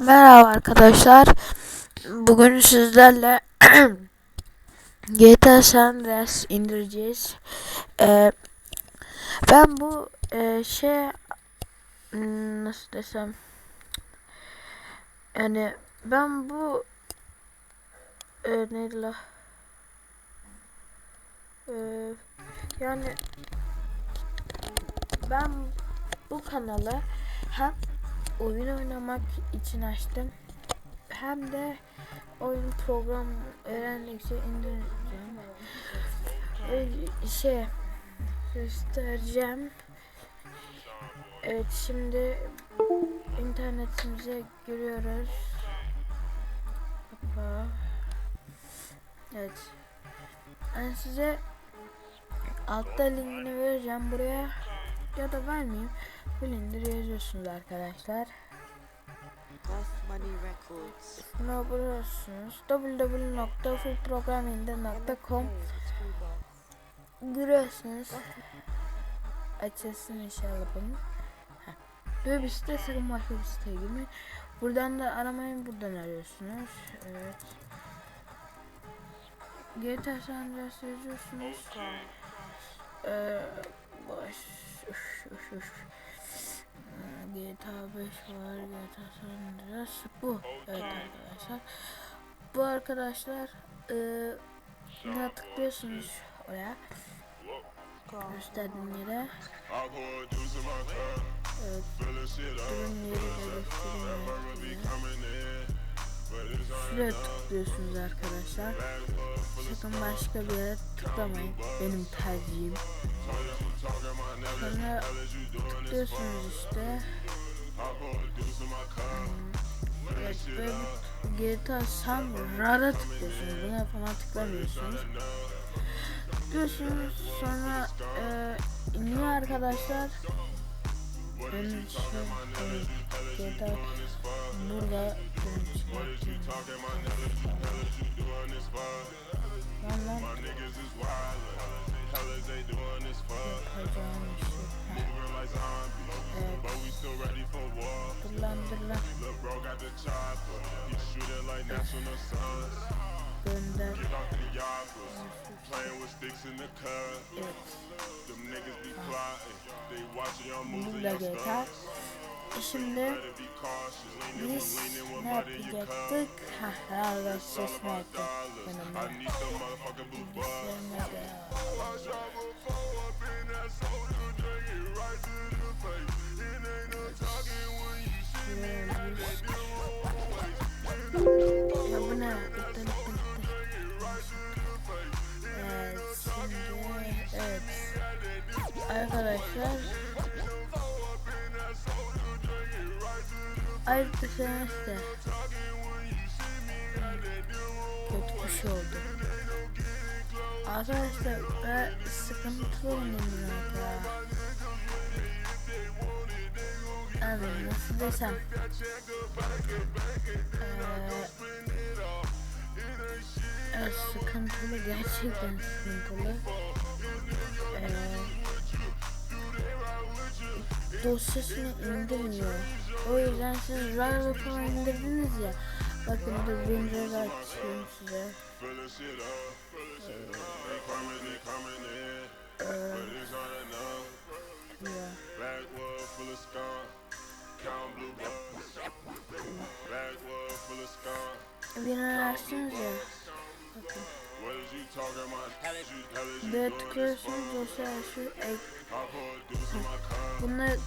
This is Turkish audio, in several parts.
Merhaba arkadaşlar. Bugün sizlerle GTA San Andreas indireceğiz. Ee, ben bu e, şey hmm, nasıl desem yani ben bu e, neydi la Ee, yani ben bu kanalı hem oyun oynamak için açtım. Hem de oyun program öğrendikçe indireceğim. Ee, şey göstereceğim. Evet şimdi internetimize giriyoruz. Hoppa. Evet. Ben size altta linkini vereceğim buraya ya da vermeyeyim. Bu linkleri yazıyorsunuz arkadaşlar. Buna buluyorsunuz. www.fullprogramindir.com Giriyorsunuz. Açılsın inşallah bunu. Böyle bir site sakın başka bir siteye girmeyin. Buradan da aramayın buradan arıyorsunuz. Evet. GTA San Andreas yazıyorsunuz. Ee, baş, üf, üf, üf. GTA 5 var, GTA San Andreas bu. Evet arkadaşlar. Bu arkadaşlar e, buna tıklıyorsunuz oraya. Gösterdiğim yere. Evet. Şuraya tıklıyorsunuz arkadaşlar. Sakın başka bir yere tıklamayın. Benim tercihim. Sonra tıklıyorsunuz işte. Evet, bir GTA San Rara tıklıyorsunuz. Buna falan tıklamıyorsunuz. Tıklıyorsunuz sonra e, iniyor arkadaşlar. Benim için e, GTA burada benim için Lan lan. colors, doing this like zombies, but we still ready for war. Look, bro, got the chopper. He shooting like national sons. Get off the yappers, playing with sticks in the car. Them niggas be plotting, they watching your moves and your. Şimdi biz ne yapacaktık? Ha, ses ne yaptık? Benim Bilgisayarına da. Ya bu ne? Bitti. Evet, şimdi evet. Arkadaşlar Ayrıca işte kötü bir şey oldu. Arkadaşlar ben sıkıntılı oynuyorum ya. Evet nasıl desem. Ee, sıkıntılı gerçekten sıkıntılı. Ee, dosyasını indirmiyor. O yüzden siz Rara falan indirdiniz ya. Bakın dur lira açayım size. Ee, ya. Bir açtınız ya. Bakın. Böyle tıklıyorsunuz dosya şu ek. Bunları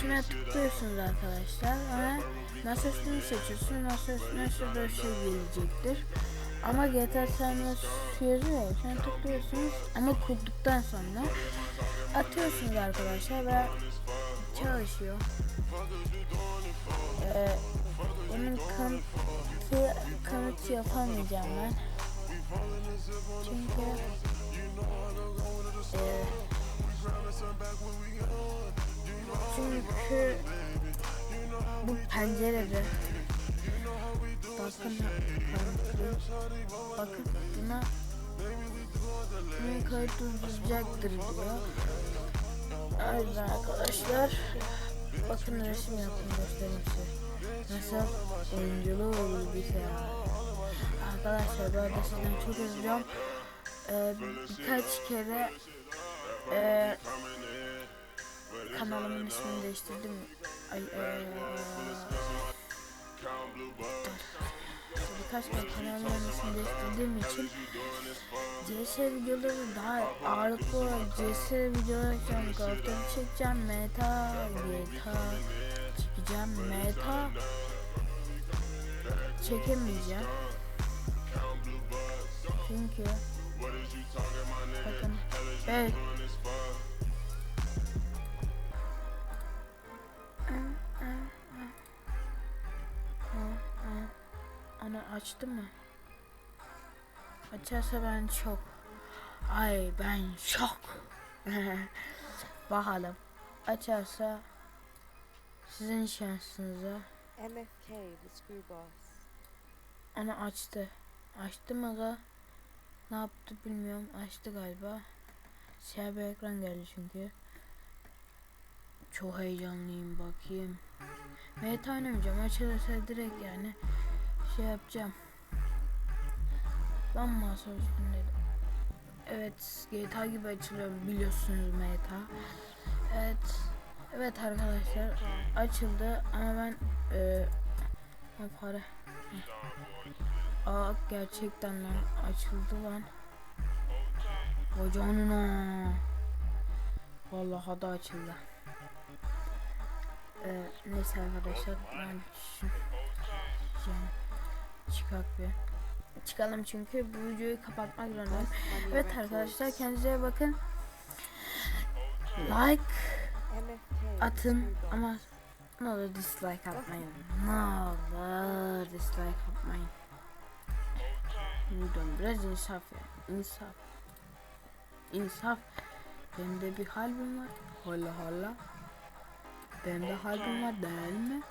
şuna tıklıyorsunuz arkadaşlar. Ama masa üstünü seçiyorsunuz. Masa üstüne şu dosya gelecektir. Ama GTA San Andreas yazıyor ya. Şuna tıklıyorsunuz. Ama kurduktan sonra atıyorsunuz arkadaşlar ve çalışıyor. Ee, bunun kanıtı, kanıtı yapamayacağım ben. Çünkü e, çünkü bu pencerede bakın bakın buna bunun kayıt uzayacaktır diyor. Yüzden arkadaşlar bakın resim yaptım göstereyim size. Nasıl oyunculuğu bilgisayar. Arkadaşlar bu arada sizden çok üzülüyorum. Ee, birkaç kere e, kanalımın ismini değiştirdim. Ay, e, birkaç kere kanalımın ismini değiştirdiğim için CS videoları daha ağırlıklı olarak CS videoları çekeceğim, Galatasaray çekeceğim, Meta, GTA çekeceğim, Meta çekemeyeceğim. Çünkü bakın evet Ana açtı mı? Açarsa ben çok. Ay ben şok. Bakalım. Açarsa sizin şansınıza. MFK, the screw boss. Ana açtı. Açtı mı ga? Ne yaptı bilmiyorum. Açtı galiba. Siyah bir ekran geldi çünkü. Çok heyecanlıyım bakayım. Meta oynamayacağım. Açılırsa direkt yani şey yapacağım. Lan masa üstündeydim. Evet GTA gibi açılıyor biliyorsunuz Meta. Evet. Evet arkadaşlar açıldı ama ben e, para. Aa gerçekten lan açıldı lan. Kocanına. Vallahi da açıldı. Ee, neyse arkadaşlar ben yani çıkak bir. Çıkalım çünkü bu videoyu kapatmak zorundayım. Evet arkadaşlar kendinize bakın. Like atın ama ne olur dislike atmayın. Ne olur dislike. Lütfen biraz insaf ya. İnsaf. İnsaf. Benim de bir halbim var. Holla holla. Benim de halbim var değil mi?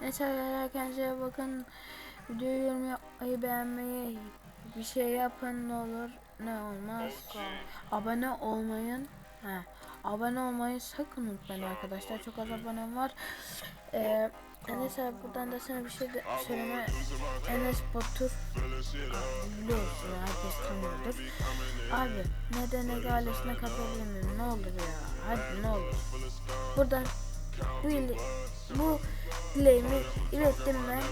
Neyse arkadaşlar kendinize bakın. Videoyu yorum yapmayı beğenmeyi bir şey yapın ne olur ne olmaz. Abone olmayın. He. Abone olmayı sakın unutmayın arkadaşlar. Çok az abonem var. Ee, Enes abi buradan da sana bir şey de söyleme. Enes Batur. Biliyorsun ya, herkes tanıyordur. Abi neden ailesine katılabilir? Ne olur ya. Hadi ne olur. Buradan bu, bu dileğimi ilettim ben.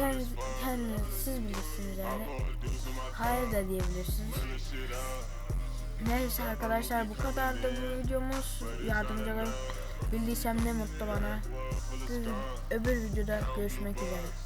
Yani, yani siz bilirsiniz yani. Hayır da diyebilirsiniz. Neyse arkadaşlar bu kadar da bu videomuz. Yardımcı olun. Bildiysem ne mutlu bana. Öbür videoda görüşmek üzere.